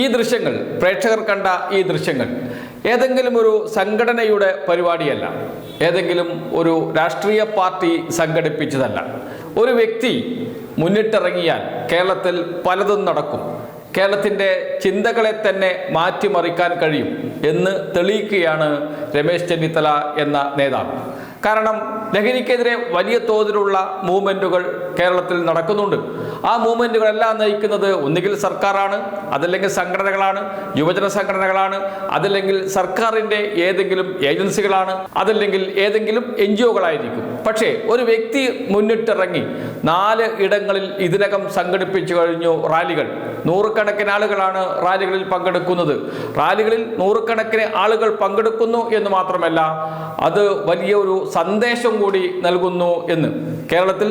ഈ ദൃശ്യങ്ങൾ പ്രേക്ഷകർ കണ്ട ഈ ദൃശ്യങ്ങൾ ഏതെങ്കിലും ഒരു സംഘടനയുടെ പരിപാടിയല്ല. ഏതെങ്കിലും ഒരു രാഷ്ട്രീയ പാർട്ടി സംഘടിപ്പിച്ചതല്ല. ഒരു വ്യക്തി മുന്നിട്ടിറങ്ങിയാൽ കേരളത്തിൽ പലതും നടക്കും. കേരളത്തിന്റെ ചിന്തകളെ തന്നെ മാറ്റിമറിക്കാൻ കഴിയും എന്ന് തെളിയിക്കുകയാണ് രമേശ് ചെന്നിത്തല എന്ന നേതാവ്. കാരണം ലഹരിക്കെതിരെ വലിയ തോതിലുള്ള മൂവ്മെന്റുകൾ കേരളത്തിൽ നടക്കുന്നുണ്ട്. ആ മൂവ്മെന്റുകളെല്ലാം നയിക്കുന്നത് ഒന്നുകിൽ സർക്കാരാണ് അതല്ലെങ്കിൽ സംഘടനകളാണ് യുവജന സംഘടനകളാണ് അതല്ലെങ്കിൽ സർക്കാരിന്റെ ഏതെങ്കിലും ഏജൻസികളാണ് അതല്ലെങ്കിൽ ഏതെങ്കിലും എൻ ജി ഒകളായിരിക്കും. പക്ഷേ ഒരു വ്യക്തി മുന്നിട്ടിറങ്ങി നാല് ഇടങ്ങളിൽ ഇതിനകം സംഘടിപ്പിച്ചു കഴിഞ്ഞു റാലികൾ. നൂറുകണക്കിന് ആളുകളാണ് റാലികളിൽ പങ്കെടുക്കുന്നത്. റാലികളിൽ നൂറുകണക്കിന് ആളുകൾ പങ്കെടുക്കുന്നു എന്ന് മാത്രമല്ല അത് വലിയൊരു സന്ദേശം കൂടി നൽകുന്നു എന്ന്. കേരളത്തിൽ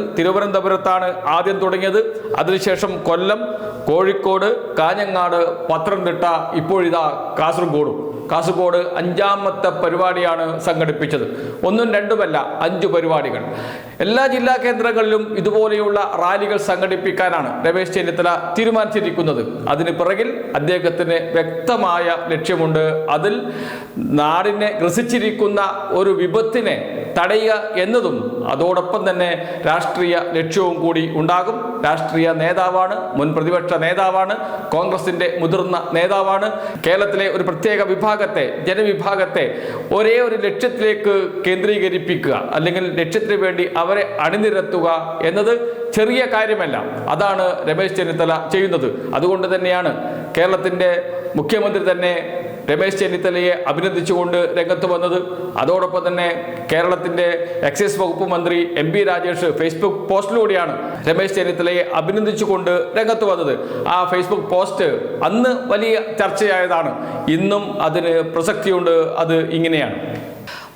തിരുവനന്തപുരത്താണ് ആദ്യം തുടങ്ങിയത്. അതിനുശേഷം കൊല്ലം കോഴിക്കോട് കാഞ്ഞങ്ങാട് പത്തനംതിട്ട ഇപ്പോഴിതാ കാസർഗോഡും. കാസർഗോഡ് അഞ്ചാമത്തെ പരിപാടിയാണ് സംഘടിപ്പിച്ചത്. ഒന്നും രണ്ടുമല്ല അഞ്ച് പരിപാടികൾ. എല്ലാ ജില്ലാ കേന്ദ്രങ്ങളിലും ഇതുപോലെയുള്ള റാലികൾ സംഘടിപ്പിക്കാനാണ് രമേശ് ചെന്നിത്തല തീരുമാനിച്ചിരിക്കുന്നത്. അതിന് പിറകിൽ അദ്ദേഹത്തിന് വ്യക്തമായ ലക്ഷ്യമുണ്ട്. അതിൽ നാടിനെ ഗ്രസിച്ചിരിക്കുന്ന ഒരു വിപത്തിനെ തടയുക എന്നതും അതോടൊപ്പം തന്നെ രാഷ്ട്രീയ ലക്ഷ്യവും കൂടി ഉണ്ടാകും. രാഷ്ട്രീയ നേതാവാണ് മുൻ പ്രതിപക്ഷ നേതാവാണ് കോൺഗ്രസിന്റെ മുതിർന്ന നേതാവാണ്. കേരളത്തിലെ ഒരു പ്രത്യേക വിഭാഗത്തെ ജനവിഭാഗത്തെ ഒരേ ഒരു ലക്ഷ്യത്തിലേക്ക് കേന്ദ്രീകരിപ്പിക്കുക അല്ലെങ്കിൽ ലക്ഷ്യത്തിന് വേണ്ടി അവരെ അണിനിരത്തുക എന്നത് ചെറിയ കാര്യമല്ല. അതാണ് രമേശ് ചെന്നിത്തല ചെയ്യുന്നത്. അതുകൊണ്ട് തന്നെയാണ് കേരളത്തിന്റെ മുഖ്യമന്ത്രി തന്നെ രമേശ് ചെന്നിത്തലയെ അഭിനന്ദിച്ചുകൊണ്ട് രംഗത്ത് വന്നത്. അതോടൊപ്പം തന്നെ കേരളത്തിന്റെ എക്സൈസ് വകുപ്പ് മന്ത്രി എം പി രാജേഷ് ഫേസ്ബുക്ക് പോസ്റ്റിലൂടെയാണ് രമേശ് ചെന്നിത്തലയെ അഭിനന്ദിച്ചുകൊണ്ട് രംഗത്ത് വന്നത്. ആ ഫേസ്ബുക്ക് പോസ്റ്റ് അന്ന് വലിയ ചർച്ചയായതാണ്. ഇന്നും അതിന് പ്രസക്തിയുണ്ട്. അത് ഇങ്ങനെയാണ്.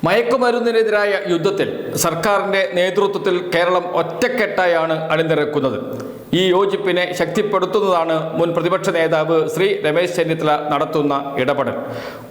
മയക്കുമരുന്നിനെതിരായ യുദ്ധത്തിൽ സർക്കാരിന്റെ നേതൃത്വത്തിൽ കേരളം ഒറ്റക്കെട്ടായാണ് അണിനിരക്കുന്നത്. ഈ യോജിപ്പിനെ ശക്തിപ്പെടുത്തുന്നതാണ് മുൻ പ്രതിപക്ഷ നേതാവ് ശ്രീ രമേശ് ചെന്നിത്തല നടത്തുന്ന ഇടപെടൽ.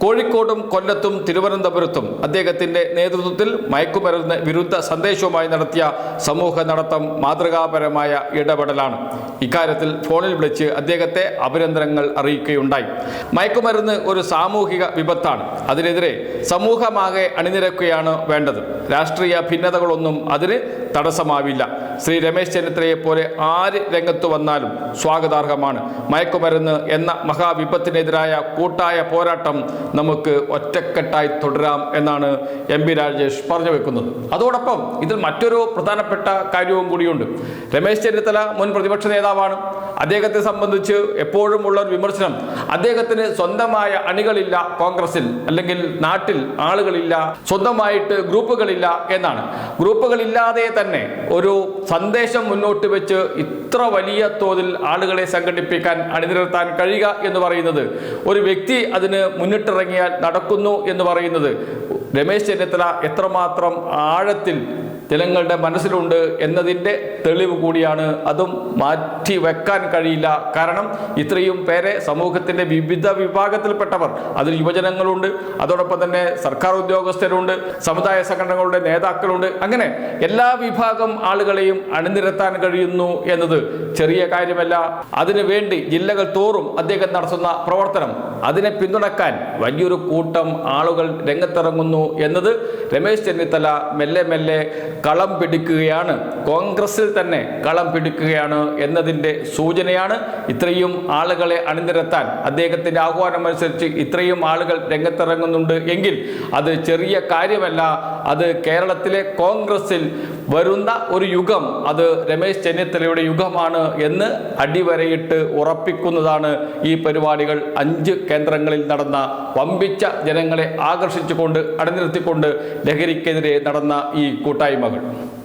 കോഴിക്കോടും കൊല്ലത്തും തിരുവനന്തപുരത്തും അദ്ദേഹത്തിന്റെ നേതൃത്വത്തിൽ മയക്കുമരുന്ന് വിരുദ്ധ സന്ദേശവുമായി നടത്തിയ സമൂഹ നടത്തം മാതൃകാപരമായ ഇടപെടലാണ്. ഇക്കാര്യത്തിൽ ഫോണിൽ വിളിച്ച് അദ്ദേഹത്തെ അഭിനന്ദനങ്ങൾ അറിയിക്കുകയുണ്ടായി. മയക്കുമരുന്ന് ഒരു സാമൂഹിക വിപത്താണ്. അതിനെതിരെ സമൂഹമാകെ അണിനിരക്കുകയാണ് വേണ്ടത്. രാഷ്ട്രീയ ഭിന്നതകളൊന്നും അതിന് തടസ്സമാവില്ല. ശ്രീ രമേശ് ചെന്നിത്തലയെ പോലെ ആര് രംഗത്ത് വന്നാലും സ്വാഗതാർഹമാണ്. മയക്കുമരുന്ന് എന്ന മഹാവിപത്തിനെതിരായ കൂട്ടായ പോരാട്ടം നമുക്ക് ഒറ്റക്കെട്ടായി തുടരാം എന്നാണ് എം പി രാജേഷ് പറഞ്ഞു വെക്കുന്നത്. അതോടൊപ്പം ഇതിൽ മറ്റൊരു പ്രധാനപ്പെട്ട കാര്യവും കൂടിയുണ്ട്. രമേശ് ചെന്നിത്തല മുൻ പ്രതിപക്ഷ നേതാവാണ്. അദ്ദേഹത്തെ സംബന്ധിച്ച് എപ്പോഴും ഉള്ള ഒരു വിമർശനം അദ്ദേഹത്തിന് സ്വന്തമായ അണികളില്ല കോൺഗ്രസിൽ അല്ലെങ്കിൽ നാട്ടിൽ ആളുകളില്ല സ്വന്തമായിട്ട് ഗ്രൂപ്പുകളില്ല എന്നാണ്. ഗ്രൂപ്പുകളില്ലാതെ തന്നെ ഒരു സന്ദേശം മുന്നോട്ട് വെച്ച് ഇത്ര വലിയ തോതിൽ ആളുകളെ സംഘടിപ്പിക്കാൻ അണിനിരത്താൻ കഴിയുക എന്ന് പറയുന്നത് ഒരു വ്യക്തി അതിന് മുന്നിട്ടിറങ്ങിയാൽ നടക്കുന്നു എന്ന് പറയുന്നത് രമേശ് ചെന്നിത്തല എത്രമാത്രം ആഴത്തിൽ ജനങ്ങളുടെ മനസ്സിലുണ്ട് എന്നതിന്റെ തെളിവ് കൂടിയാണ് അതും മാറ്റി വെക്കാൻ കഴിയില്ല. കാരണം ഇത്രയും പേരെ സമൂഹത്തിന്റെ വിവിധ വിഭാഗത്തിൽപ്പെട്ടവർ അതിൽ യുവജനങ്ങളുണ്ട് അതോടൊപ്പം തന്നെ സർക്കാർ ഉദ്യോഗസ്ഥരുണ്ട് സമുദായ സംഘടനകളുടെ നേതാക്കളുണ്ട്. അങ്ങനെ എല്ലാ വിഭാഗം ആളുകളെയും അണിനിരത്താൻ കഴിയുന്നു എന്നത് ചെറിയ കാര്യമല്ല. അതിനുവേണ്ടി ജില്ലകൾ തോറും അദ്ദേഹം നടത്തുന്ന പ്രവർത്തനം അതിനെ പിന്തുണക്കാൻ വലിയൊരു കൂട്ടം ആളുകൾ രംഗത്തിറങ്ങുന്നു എന്നത് രമേശ് ചെന്നിത്തല മെല്ലെ മെല്ലെ കളം പിടിക്കുകയാണ്. കോൺഗ്രസിൽ തന്നെ കളം പിടിക്കുകയാണ് എന്നതിന്റെ സൂചനയാണ്. ഇത്രയും ആളുകളെ അണിനിരത്താൻ അദ്ദേഹത്തിന്റെ ആഹ്വാനം അനുസരിച്ച് ഇത്രയും ആളുകൾ രംഗത്തിറങ്ങുന്നുണ്ട് എങ്കിൽ അത് ചെറിയ കാര്യമല്ല. അത് കേരളത്തിലെ കോൺഗ്രസിൽ വരുന്ന ഒരു യുഗം അത് രമേശ് ചെന്നിത്തലയുടെ യുഗമാണ് എന്ന് അടിവരയിട്ട് ഉറപ്പിക്കുന്നതാണ് ഈ പരിപാടികൾ. അഞ്ച് കേന്ദ്രങ്ങളിൽ നടന്ന വമ്പിച്ച ജനങ്ങളെ ആകർഷിച്ചുകൊണ്ട് അണിനിർത്തിക്കൊണ്ട് ലഹരിക്കെതിരെ നടന്ന ഈ കൂട്ടായ്മകൾ. 调整